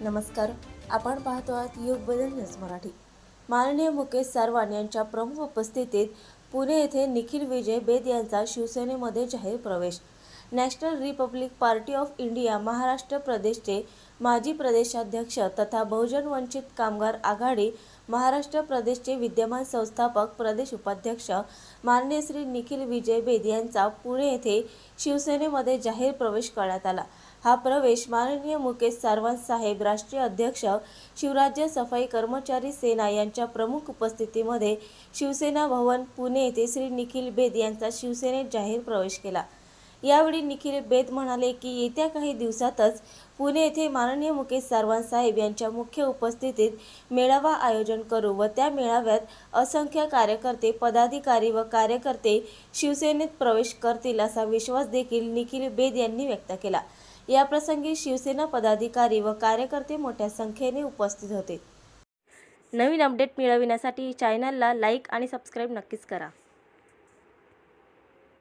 नमस्कार. आपण पाहतो आहात युग बदल न्यूज मराठी. माननीय मुकेश सारवान यांच्या प्रमुख उपस्थितीत पुणे येथे निखिल विजय बेद यांचा शिवसेनेमध्ये जाहीर प्रवेश. National Republican Party of India Maharashtra प्रदेशचे माजी प्रदेशाध्यक्ष तथा बहुजन वंचित कामगार आघाडी महाराष्ट्र प्रदेशचे विद्यमान संस्थापक प्रदेश उपाध्यक्ष माननीय श्री निखिल विजय बेद यांचा पुणे येथे शिवसेनेमध्ये जाहीर प्रवेश करण्यात आला. हा प्रवेश माननीय मुकेश सारवान साहेब राष्ट्रीय अध्यक्ष शिवराज्य सफाई कर्मचारी सेना यांच्या प्रमुख उपस्थितीमध्ये शिवसेना भवन पुणे येथे श्री निखिल बेद यांचा शिवसेनेत जाहीर प्रवेश केला. यावेळी निखिल बेद म्हणाले की येत्या काही दिवसातच पुणे येथे माननीय मुकेश सारवान साहेब यांच्या मुख्य उपस्थितीत मेळावा आयोजन करू व त्या मेळाव्यात असंख्य कार्यकर्ते पदाधिकारी व कार्यकर्ते शिवसेनेत प्रवेश करतील असा विश्वास देखील निखिल बेद यांनी व्यक्त केला. याप्रसंगी शिवसेना पदाधिकारी व कार्यकर्ते मोठ्या संख्येने उपस्थित होते. नवीन अपडेट मिळविण्यासाठी चॅनलला लाईक आणि सबस्क्राईब नक्कीच करा.